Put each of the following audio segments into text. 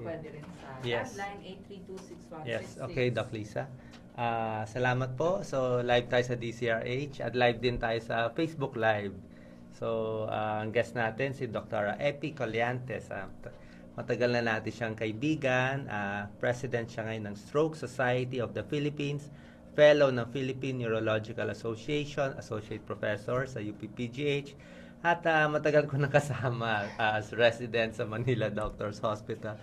pwede rin sa Yes. line 8326166. Yes, okay, Doc Lisa. Ah, salamat po. So, live tayo sa DCRH at live din tayo sa Facebook Live. So, ah, ang guest natin si Dr. Epi Colliantes. T- matagal na natin siyang kaibigan. Ah, president siya ngayon ng Stroke Society of the Philippines. Fellow ng Philippine Neurological Association, Associate Professor sa UPPGH. At ah, matagal ko nakasama ah, as resident sa Manila Doctors Hospital.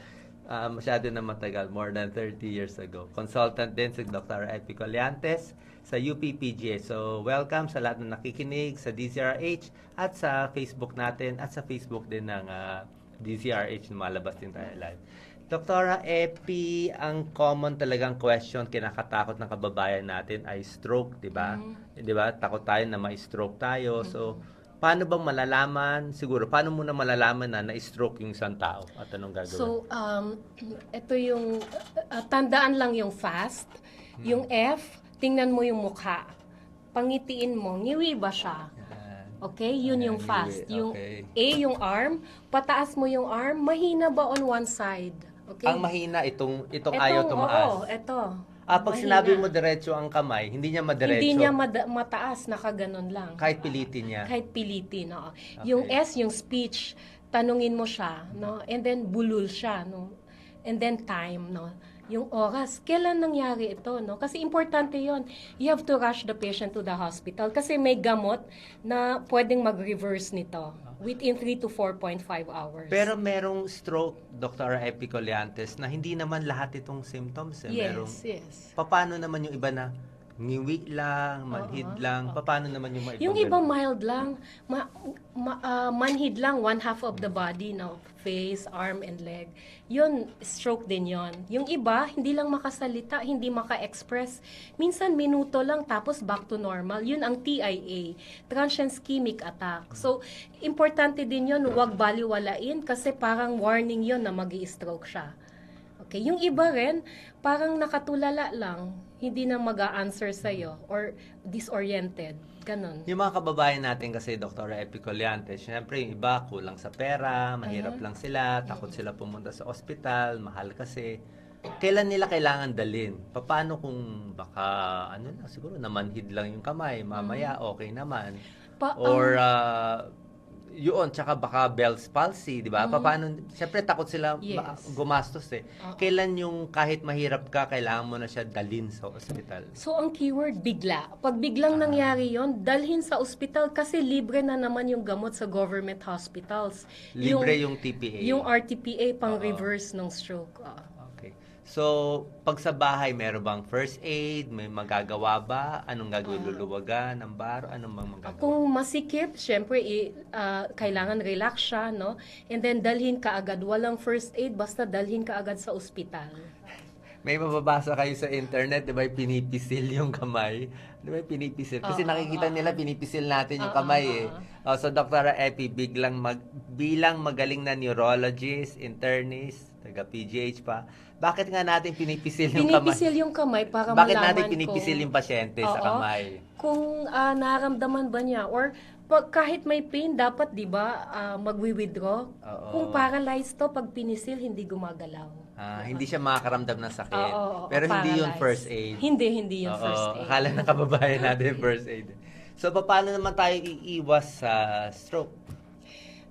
Ah, masyado na matagal, more than 30 years ago. Consultant din si Dr. Epi Colliantes sa UPPGA. So, welcome sa lahat na nakikinig sa DCRH at sa Facebook natin at sa Facebook din ng ah, DCRH na malabas din tayo live. Dr. Epi, ang common talagang question, kinakatakot ng kababayan natin ay stroke, di ba? Di ba? Takot tayo na ma-stroke tayo. So, paano bang malalaman, siguro, paano mo na malalaman na na-stroke yung isang tao? At anong gagawin? So, um, ito yung, uh, tandaan lang yung fast. Yung F, tingnan mo yung mukha. Pangitiin mo, ngiwi ba siya? Okay, yun yung fast. Yung Okay. A, yung arm, pataas mo yung arm, mahina ba on one side? Okay? Ang mahina, itong, itong Etong, ayaw tumaas. Oo, ito. Ah, pag mahina. sinabi mo diretso ang kamay, hindi niya madiretso. Hindi niya mada- mataas, nakaganon lang. kahit pilitin niya. Kahit pilitin, oo. Yung S, yung speech, tanungin mo siya, no? And then bulol siya, no? And then time, no? Yung oras, kailan nangyari ito, no? Kasi importante yon. You have to rush the patient to the hospital kasi may gamot na pwedeng mag-reverse nito within 3 to 4.5 hours. Pero merong stroke, Dr. Epi Colliantes, na hindi naman lahat itong symptoms. Eh. merong, yes, yes. paano naman yung iba na ngiwi lang, manhid Oo, lang, paano naman yung mga Yung iba ganun? mild lang, ma, ma- ah, manhid lang, one half of the body, no? face, arm, and leg. Yun, stroke din yon. Yung iba, hindi lang makasalita, hindi maka-express. Minsan, minuto lang, tapos back to normal. Yun ang TIA, transient ischemic attack. So, importante din yun, huwag baliwalain kasi parang warning yon na mag stroke siya. Okay, yung iba rin, parang nakatulala lang, hindi na mag-a-answer sa'yo or disoriented. Ganon. Yung mga kababayan natin kasi, Dr. Epi Colliantes, syempre yung iba kulang sa pera, mahirap lang sila, takot sila pumunta sa ospital, mahal kasi. Kailan nila kailangan dalin? Paano kung baka, ano na, siguro namanhid lang yung kamay, mamaya okay naman. Pa- Or, ah, yun, tsaka baka Bell's palsy, di ba? Paano, syempre takot sila Yes. gumastos eh. Oo. Kailan yung kahit mahirap ka, kailangan mo na siya dalin sa ospital? So, ang keyword, bigla. Pag biglang nangyari yon dalhin sa ospital kasi libre na naman yung gamot sa government hospitals. Libre yung, TPA. Yung RTPA pang Oo. reverse ng stroke. Ah. Okay. So, pag sa bahay, meron bang first aid? May magagawa ba? Anong gagawin? Luluwagan ng baro? Anong mga magagawa? Kung masikip, syempre, i- ah, kailangan relax siya, no? And then, dalhin ka agad. Walang first aid, basta dalhin ka agad sa ospital. May mababasa kayo sa internet, di ba, pinipisil yung kamay? Di ba, pinipisil? Kasi Oo, nakikita nila, pinipisil natin yung Oo, kamay eh. Oh, so, Dr. Epi, biglang mag, bilang magaling na neurologist, internist, taga PGH pa, bakit nga natin pinipisil yung kamay? Pinipisil yung kamay para Bakit malaman natin kung- pinipisil yung pasyente sa kamay? kung ah, nararamdaman ba niya or pag kahit may pain dapat 'di ba ah, magwi-withdraw Oo. kung paralyzed to pag pinisil hindi gumagalaw Ah, hindi siya makakaramdam ng sakit. Oo, oo, Pero hindi yun paralyzed. first aid. hindi hindi yung Oo, first aid Akala ng kababayan natin first aid. So, paano naman tayo iiwas sa stroke?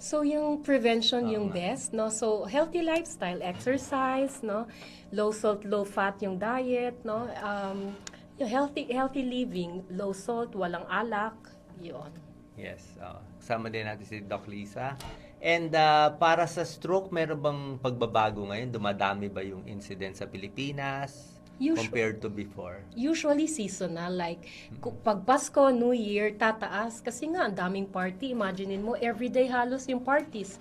So yung prevention yung best no so healthy lifestyle exercise no low salt low fat yung diet no um yung healthy healthy living low salt walang alak yun Yes. oo. kasama din natin si Doc Lisa. And ah, para sa stroke, meron bang pagbabago ngayon? Dumadami ba yung incident sa Pilipinas Usu- compared to before? Usually seasonal, like ku- pag Pasko, New Year, tataas. Kasi nga, ang daming party. Imaginein mo, everyday halos yung parties.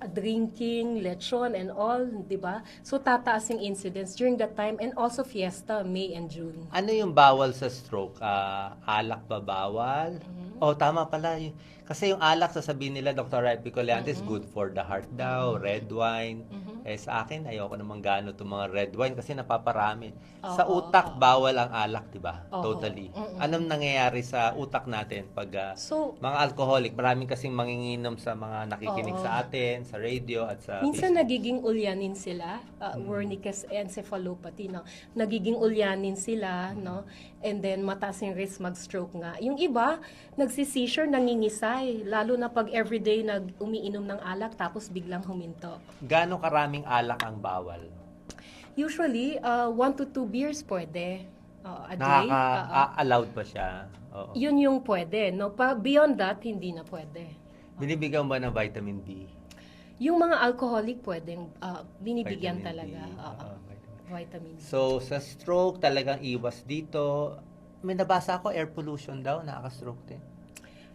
Uh, Drinking, lechon, and all, di ba? So, tataas yung incidents during that time. And also fiesta, May and June. Ano yung bawal sa stroke? Ah, alak ba bawal? Mm-hmm. Oh, tama pala. Kasi yung alak, sasabihin nila, Dr. Epicoleantes, good for the heart daw, red wine. Mhm. Eh sa akin, ayoko naman gaano itong mga red wine kasi napaparami. sa Oo, utak, oo. bawal ang alak, di ba? Oo. Totally. Mm-mm. Anong nangyayari sa utak natin pag ah, So, mga alcoholic, maraming kasing manginginom sa mga nakikinig Oo. sa atin, sa radio at sa Minsan Facebook. nagiging ulyanin sila, uh, Wernicke's encephalopathy, no? Nagiging ulyanin sila, no? And then mataas yung risk mag-stroke nga. Yung iba, nagsi-seizure, nangingisay, lalo na pag everyday nag umiinom ng alak tapos biglang huminto. Gaano karaming alak ang bawal? Usually, uh, one to two beers pwede. Uh, a day. Nakaka, Oo. a- allowed pa siya? Oo. yun yung pwede, no? Pa, beyond that, hindi na pwede. Binibigyan ba ng vitamin D? Yung mga alcoholic pwedeng uh, binibigyan Vitamin talaga. D. Oo. Oo, vitamin vitamin D. So, sa stroke, talagang iwas dito. May nabasa ako, air pollution daw, nakaka-stroke din.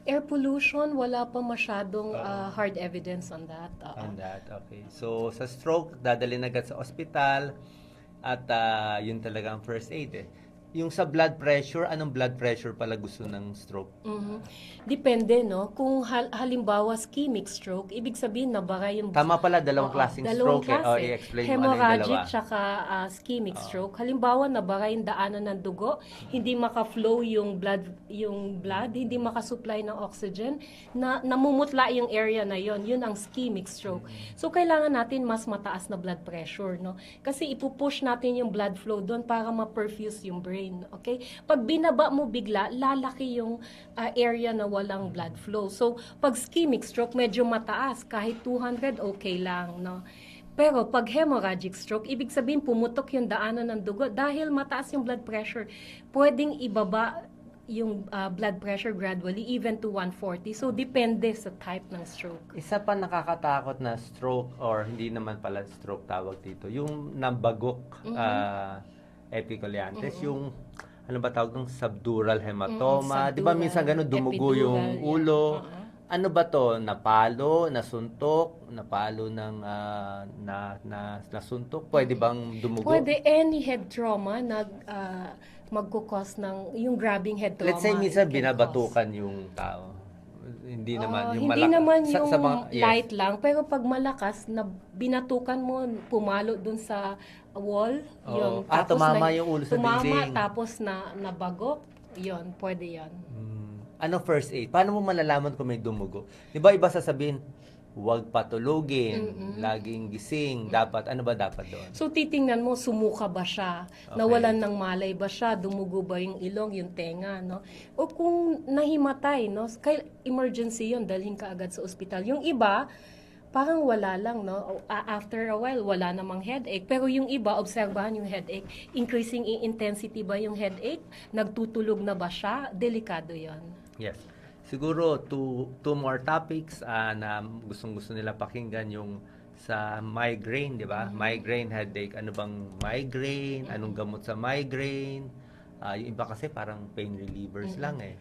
Air pollution, wala pa masyadong uh, hard evidence on that. Oo. On that, okay. So, sa stroke, dadalhin agad sa ospital at ah, yun talaga ang first aid eh. Yung sa blood pressure, anong blood pressure pala gusto ng stroke? Mhm. Depende, no? Kung hal- halimbawa ischemic stroke, ibig sabihin nabara yung... Tama pala, dalawang Oo, klaseng dalawang stroke eh. Klase. i-explain mo ano yung dalawa. tsaka ah, ischemic Oo. stroke. Halimbawa, nabara yung daanan ng dugo, hindi maka-flow yung blood, yung blood, hindi maka-supply ng oxygen, na namumutla yung area na yon yun ang ischemic stroke. Mm-hmm. So, kailangan natin mas mataas na blood pressure, no? Kasi ipupush natin yung blood flow doon para ma-perfuse yung brain, okay? Pag binaba mo bigla, lalaki yung ah, area na walang blood flow. So, pag ischemic stroke, medyo mataas. Kahit 200, okay lang, no? Pero pag hemorrhagic stroke, ibig sabihin pumutok yung daanan ng dugo dahil mataas yung blood pressure. Pwedeng ibaba yung ah, blood pressure gradually even to 140. So, depende sa type ng stroke. Isa pa nakakatakot na stroke or hindi naman pala stroke tawag dito, yung nabagok Mhm. ah, epicoleantes, Mhm. yung ano ba tawag ng subdural hematoma, Mm, 'di ba subdural, minsan ganun dumugo epidural, yung yeah. ulo. Oo. Ano ba to? Napalo, nasuntok, napalo ng ah, na, na nasuntok, pwede bang dumugo? Pwede any head trauma nag ah, magkukos ng yung grabbing head trauma. Let's say minsan it can binabatukan yung tao. Hindi cause. naman Ah, yung hindi malaki- naman sa- yung sa mga- yes. light lang pero pag malakas na binatukan mo pumalo dun sa wall Oo. yung Ah, tumama na- yung ulo sa tumama dingding. tapos na nabagok yon pwede yon Hmm. Ano first aid? Paano mo malalaman kung may dumugo? Di ba iba sasabihin, huwag patulogin, Mm-mm. laging gising, dapat, ano ba dapat doon? So titingnan mo sumuka ba siya, Okay. nawalan ng malay ba siya, dumugo ba yung ilong, yung tenga, no? O kung nahimatay, no? Kay emergency 'yon, dalhin ka agad sa ospital. Yung iba parang wala lang, no? After a while, wala namang headache. Pero yung iba, obserbahan yung headache. Increasing in intensity ba yung headache? Nagtutulog na ba siya? Delikado yon. Yes. Siguro, two, two more topics ah, na gustong-gusto nila pakinggan yung sa migraine, di ba? Mm-hmm. Migraine, headache. Ano bang migraine? Anong gamot sa migraine? Ah, yung iba kasi parang pain relievers lang eh.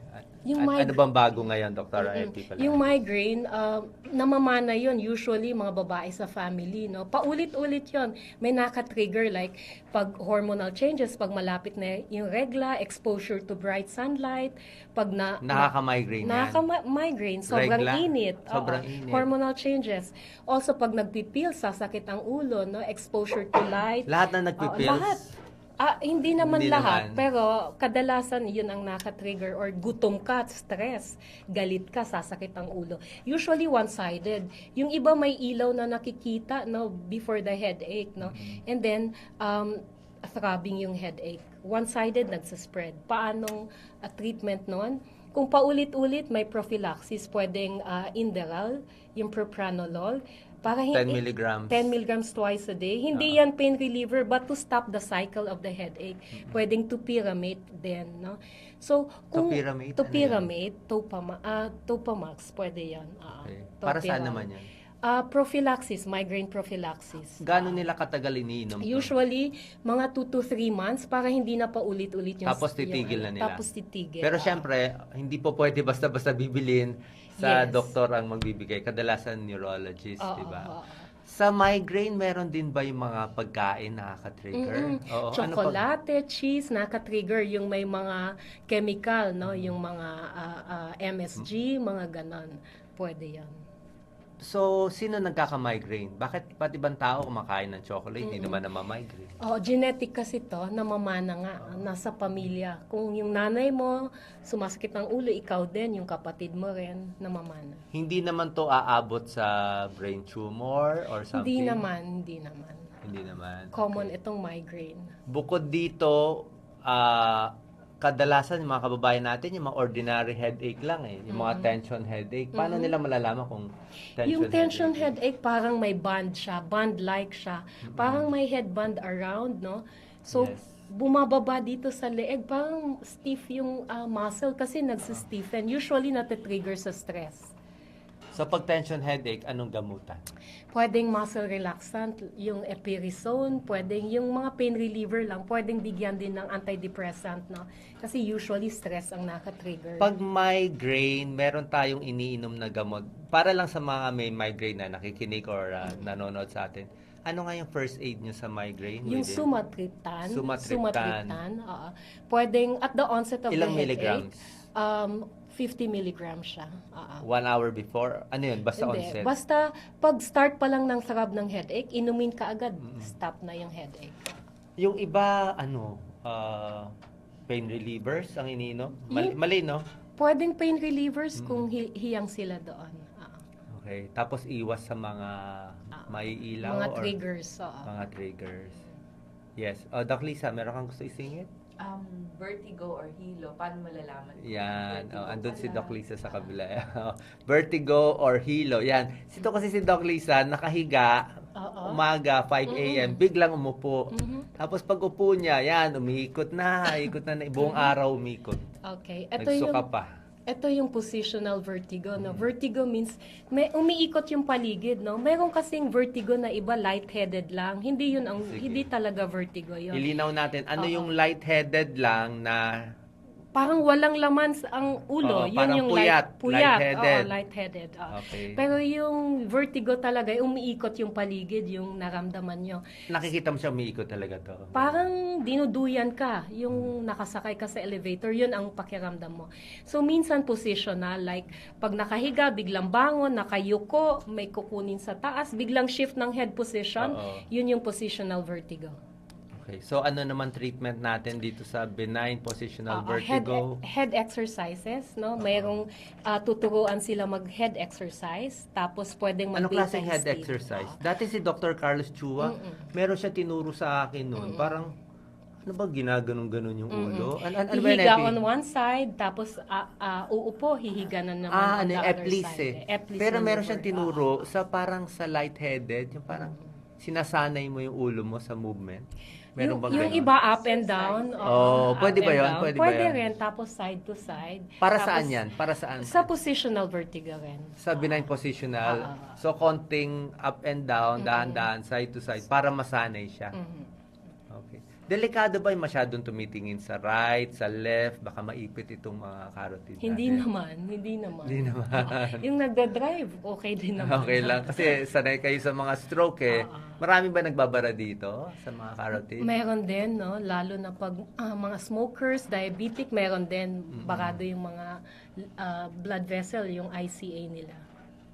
Yung mig- ano bang bago ngayon, Dr. Epi? pala? Yung migraine, uh, namamana yon usually mga babae sa family, no? Paulit-ulit yon May naka-trigger like pag hormonal changes, pag malapit na yung regla, exposure to bright sunlight, pag na... Nakaka-migraine yan. Nakaka-migraine, sobrang Regla? init. Sobrang Oo. init. Hormonal changes. Also, pag nagpipil, sasakit ang ulo, no? Exposure to light. Lahat na Oo, nagpipills? lahat. Ah, hindi naman Hindi lahat, naman. pero kadalasan yun ang naka-trigger or gutom ka, stress, galit ka, sasakit ang ulo. Usually one-sided. Yung iba may ilaw na nakikita no before the headache, no. Mm-hmm. And then um throbbing yung headache. One-sided nagsaspread. Paanong ah, treatment noon? Kung paulit-ulit may prophylaxis, pwedeng ah, Inderal, yung propranolol, para 10 hindi milligrams. 10 milligrams twice a day. Hindi Ah. yan pain reliever but to stop the cycle of the headache. Mm-hmm. Pwedeng topiramate din, no? So, kung Topiramate? Ano topiramate, topama, ah, topamax, pwede yan. Ah, Okay. Para saan naman yan? Ah, prophylaxis, migraine prophylaxis. Gano'n nila katagal iniinom to? Usually, mga 2 to 3 months para hindi na paulit-ulit yung Tapos titigil na yung- nila. Tapos titigil. Pero ah. syempre, hindi po pwede basta-basta bibilin sa Yes. doktor ang magbibigay. Kadalasan neurologist, di ba? Sa migraine, meron din ba yung mga pagkain nakaka-trigger? Mm-mm. Oo, ano pag- Chocolate, cheese, naka-trigger yung may mga chemical, no? Yung mga ah, ah, MSG, mga ganon. Pwede yan. So, sino nagkaka-migraine? Bakit pati ibang tao kumakain ng chocolate, hindi naman na-migraine? Oh, genetic kasi to, namamana nga, nasa pamilya. Kung yung nanay mo, sumasakit ng ulo, ikaw din, yung kapatid mo rin, namamana. Hindi naman to aabot sa brain tumor or something? Hindi naman, hindi naman. Hindi naman. Common itong migraine. Bukod dito, ah, kadalasan yung mga kababayan natin, yung mga ordinary headache lang eh. Yung mga tension headache. Paano nila malalaman kung tension yung tension headache? headache, parang may band siya, band-like siya. Parang may headband around, no? So, Yes. bumababa dito sa leeg, parang stiff yung ah, muscle kasi nagsistiffen. Usually, natitrigger sa stress. So, pag tension headache, anong gamutan? Pwedeng muscle relaxant, yung epirisone, pwedeng yung mga pain reliever lang, pwedeng bigyan din ng antidepressant, no? Kasi usually stress ang naka-trigger. Pag migraine, meron tayong iniinom na gamot. Para lang sa mga may migraine na nakikinig or ah, nanonood sa atin. Ano nga yung first aid nyo sa migraine? yung Within- sumatriptan, Sumatriptan. sumatriptan, oo. pwedeng at the onset of Ilang the headache, milligrams? um, 50 milligrams siya. Oo. One hour before? Ano yun? Basta Hindi. onset? Basta pag start pa lang ng sarap ng headache, inumin ka agad, stop na yung headache. Yung iba, ano, ah, pain relievers ang iniinom? Mali, Yung- mali, no? Pwedeng pain relievers Mm. kung hi- hiyang sila doon. Oo. Okay. Tapos iwas sa mga may ilaw Mga or triggers. oo. mga triggers. Yes. Oh, Doc Lisa, meron kang gusto isingit? Um, vertigo or hilo, paano malalaman? Yan. vertigo Oh, andun si? Doc Lisa sa kabila. Vertigo or hilo. Yan. Sito kasi si Doc Lisa, nakahiga, Oo. umaga, 5 a.m., biglang umupo. Mhm. Tapos pag upo niya, yan, umiikot na, ikot na, na buong araw umikot. Okay. Ito yung Nagsuka pa. Ito yung positional vertigo, no? Vertigo means may umiikot yung paligid, no? Meron kasing vertigo na iba lightheaded lang. Hindi yun ang Sige. hindi talaga vertigo yun. Ilinaw natin, ano Oo. yung lightheaded lang na Parang walang laman sa ang Oo, ulo. yun parang yung puyat, light, puyat. lightheaded. Oo, lightheaded. oo. Okay. Pero yung vertigo talaga, umiikot yung paligid, yung naramdaman nyo. nakikita mo siya umiikot talaga to. Parang dinuduyan ka, yung nakasakay ka sa elevator, yun ang pakiramdam mo. So, minsan positional, like, pag nakahiga, biglang bangon, nakayuko, may kukunin sa taas, biglang shift ng head position, Oo. yun yung positional vertigo. Okay. So ano naman treatment natin dito sa benign positional head, vertigo? head exercises, no? Mayroong ah, tuturuan sila mag-head exercise, tapos pwedeng Anong mag klaseng head exercise? Dati si Dr. Carlos Chua, meron siya tinuro sa akin noon. Parang, ano ba ginaganon-ganon yung ulo? An an ano Hihiga on one side, tapos ah, ah, uupo, hihiga na naman Ah, on ano the other side. eh. Pero meron siyang tinuro sa parang sa lightheaded, yung parang sinasanay mo yung ulo mo sa movement. Meron yung, bang yung ganon? iba up and down. Oh, pwede ba yun? Pwede ba yun? rin, tapos side to side. Para Tapos saan yan? Para saan? Sa positional vertigo rin. Sa benign positional. Ah. So, konting up and down, dahan-dahan, side to side, para masanay siya. Mhm. Delikado ba yung masyadong tumitingin sa right, sa left? Baka maipit itong mga carotid Hindi natin. naman, hindi naman. Hindi naman. yung nagda-drive, okay din naman. okay lang. Kasi sanay kayo sa mga stroke eh. Ah. Marami ba nagbabara dito sa mga carotid? Meron din, no? Lalo na pag ah, mga smokers, diabetic, meron din. Barado yung mga ah, blood vessel, yung ICA nila.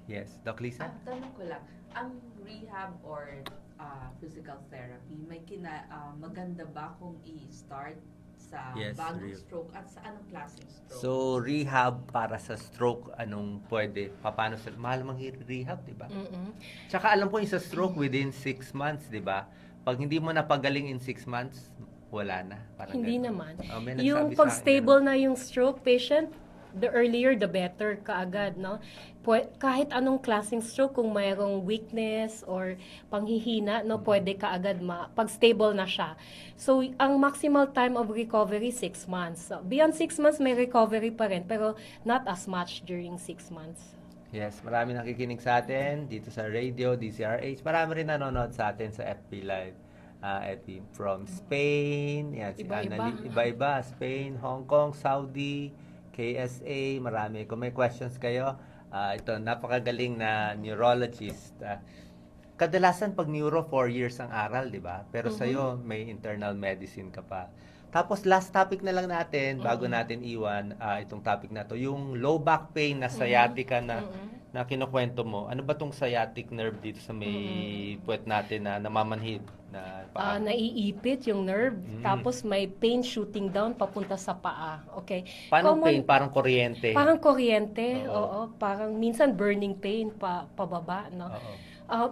Yes. Doc Lisa? Ah, tanong ko lang, ang rehab or ah, physical therapy, may kina, ah, maganda ba kung i-start sa Yes, bagong real. stroke at sa anong klaseng stroke? So, rehab para sa stroke, anong pwede? Paano sa... Mahal mang rehab, di ba? Mm-mm. Tsaka alam ko yung sa stroke within 6 months, di ba? Pag hindi mo napagaling in 6 months, wala na. Parang Hindi ganun. naman. Oh, yung nagsabi sa pag akin stable na yung stroke patient, the earlier the better kaagad, no? Pwe- kahit anong klaseng stroke, kung mayroong weakness or panghihina, no, pwede kaagad ma pag stable na siya. So, ang maximal time of recovery, 6 months. So, beyond 6 months, may recovery pa rin, pero not as much during 6 months. Yes, marami nakikinig sa atin dito sa radio, DCRH. Marami rin nanonood sa atin sa FB Live. Ah, FB from Spain, yan, si Iba-iba. Iba-iba, Spain, Hong Kong, Saudi, KSA, marami. Kung may questions kayo, ah, ito, napakagaling na neurologist. Ah, kadalasan pag neuro, 4 years ang aral, di ba? Pero Mhm. sa'yo, may internal medicine ka pa. Tapos last topic na lang natin, bago Mhm. natin iwan ah, itong topic na to, yung low back pain na sciatica na Mm-mm. Na kinukwento mo. Ano ba tong sciatic nerve dito sa may puwet natin na namamanhid na paa? Ah, naiipit yung nerve, Mm. tapos may pain shooting down papunta sa paa. Okay? Paano common- pain? Parang kuryente. Parang kuryente, Oo. oo. Parang minsan burning pain pa pababa, no? Oo. Ah,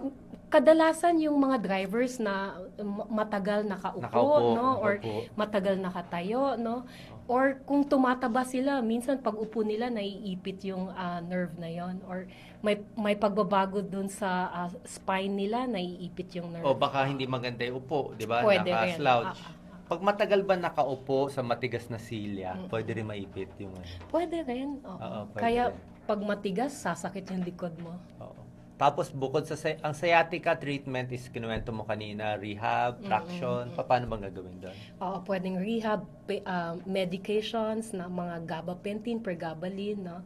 kadalasan yung mga drivers na ma- matagal nakaupo, Nakaupo, no? Or nakaupo. matagal nakatayo, no? Or kung tumataba sila, minsan pag upo nila naiipit yung ah, nerve na yon or may may pagbabago dun sa ah, spine nila, naiipit yung nerve. O baka hindi maganda yung upo, di ba? Pwede rin. Naka-slouch. Ah. Pag matagal ba nakaupo sa matigas na silya, Mm. pwede rin maipit yung ano. Pwede rin. oo. Oo, pwede Kaya rin. pag matigas, sasakit yung likod mo. Oo. Tapos bukod sa ang sciatica treatment is kinuwento mo kanina, rehab, traction, pa- paano bang gagawin doon? Oo, pwedeng rehab, ah, medications na mga gabapentin, pregabalin, no?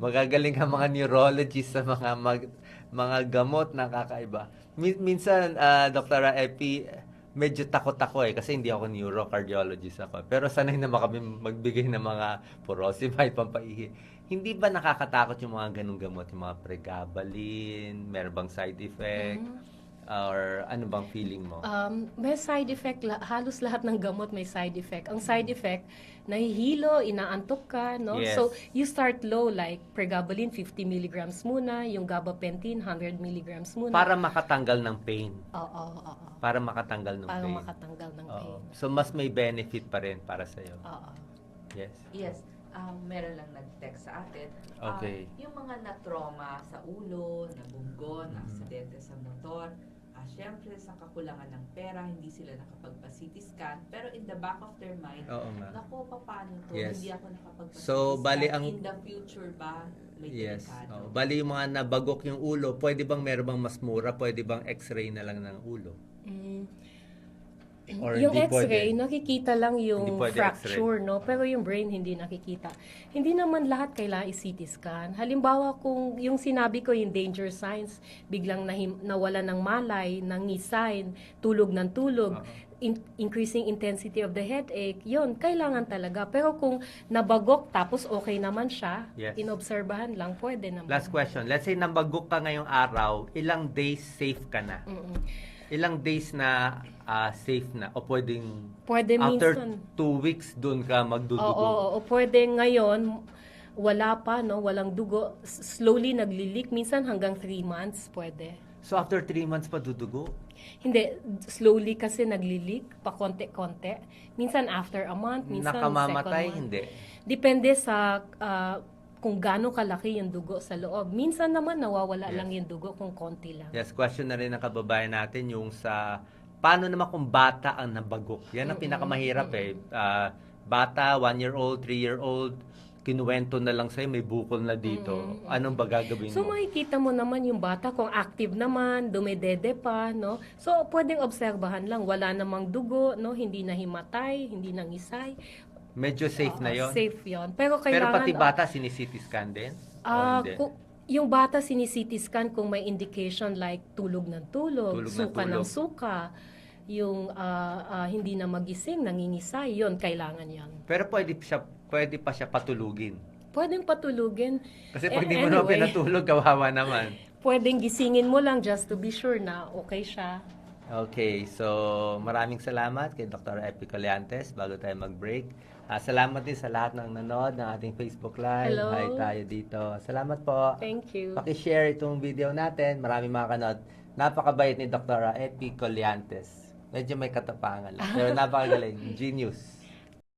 Magagaling ang mga neurologist sa mga mag, mga gamot na kakaiba. Min- minsan, ah, Dr. Epi, medyo takot ako eh kasi hindi ako neurocardiologist ako. Pero sanay naman kami magbigay ng mga furosemide, pampaihi. Hindi ba nakakatakot yung mga ganung gamot, yung mga pregabalin, meron bang side effect? Mhm. Or ano bang feeling mo? Um, may side effect, la- halos lahat ng gamot may side effect. Ang side effect, nahihilo, inaantok ka, no? Yes. So, you start low, like pregabalin, 50 milligrams muna, yung gabapentin, 100 milligrams muna. Para makatanggal ng pain. Oo, oo, oo. Para makatanggal ng Para pain. makatanggal ng Oo. pain. So, mas may benefit pa rin para sa'yo. Oo. Yes. Yes, um, meron lang nag-text sa atin. Ah, Okay. yung mga na-trauma sa ulo, nabunggo, na Mhm. aksidente sa motor, ah, syempre sa kakulangan ng pera, hindi sila nakapagpa-CT scan. Pero in the back of their mind, Oo nga. Nako, paano to? Yes. Hindi ako nakapagpa-CT So, scan. bali ang- In the future ba, may Yes. delikado? Oh, bali yung mga nabagok yung ulo, pwede bang meron bang mas mura? Pwede bang x-ray na lang ng ulo? Mm. Or yung x-ray, nakikita lang yung fracture, no? Pero yung brain, hindi nakikita. Hindi naman lahat kailangan i-CT scan. Halimbawa, kung yung sinabi ko, yung danger signs, biglang nahim, nawala ng malay, nangisay, tulog ng tulog, Oo. in- increasing intensity of the headache, yun, kailangan talaga. Pero kung nabagok, tapos okay naman siya, Yes. inobserbahan lang, pwede naman. Last question. Let's say nabagok ka ngayong araw, ilang days safe ka na? Mm-mm. Ilang days na ah, safe na? O pwedeng Pwede after minsan. two weeks doon ka Oo, magdudugo? oo, o pwede ngayon, wala pa, no? Walang dugo. S- Slowly naglilik. Minsan hanggang 3 months, pwede. So after three months pa dudugo? Hindi, slowly kasi naglilik, pa konti-konti. Minsan after a month, minsan Nakamamatay? second month. Hindi. Depende sa ah, kung gaano kalaki yung dugo sa loob. Minsan naman nawawala Yes. lang yung dugo kung konti lang. Yes, question na rin ng kababayan natin yung sa paano naman kung bata ang nabagok. Yan ang pinakamahirap eh. Ah, bata, one-year-old, three-year-old, kinuwento na lang sa'yo, may bukol na dito. Mm-mm. Anong ba gagawin So mo? makikita mo naman yung bata kung active naman, dumedede pa, no? So pwedeng obserbahan lang, wala namang dugo, no? Hindi nahimatay, hindi nangisay. Medyo safe na Oo, yon. Safe 'yon. Pero Pero kailangan pati bata, sinisiti scan din? ah, hindi? yung bata sinisiti scan kung may indication like tulog ng tulog, Tulog ng suka ng tulog. suka, yung ah, ah, hindi na magising, nangingisay, 'yon kailangan 'yon. Pero pwede, siya, pwede pa siya patulugin. Pwedeng patulugin, Kasi Eh, pag di mo na anyway. pinatulog, kawawa naman. pwedeng gisingin mo lang just to be sure na okay siya. Okay, so maraming salamat kay Dr. Epi Coliantes bago tayo mag-break. Ah, salamat din sa lahat ng nanood ng ating Facebook Live. Hello. Hi tayo dito. Salamat po. Thank you. Paki-share itong video natin. Maraming makakanood. Napakabait ni Dr. Epi Coliantes. Medyo may katapangan lang. Pero napakagaling. Genius.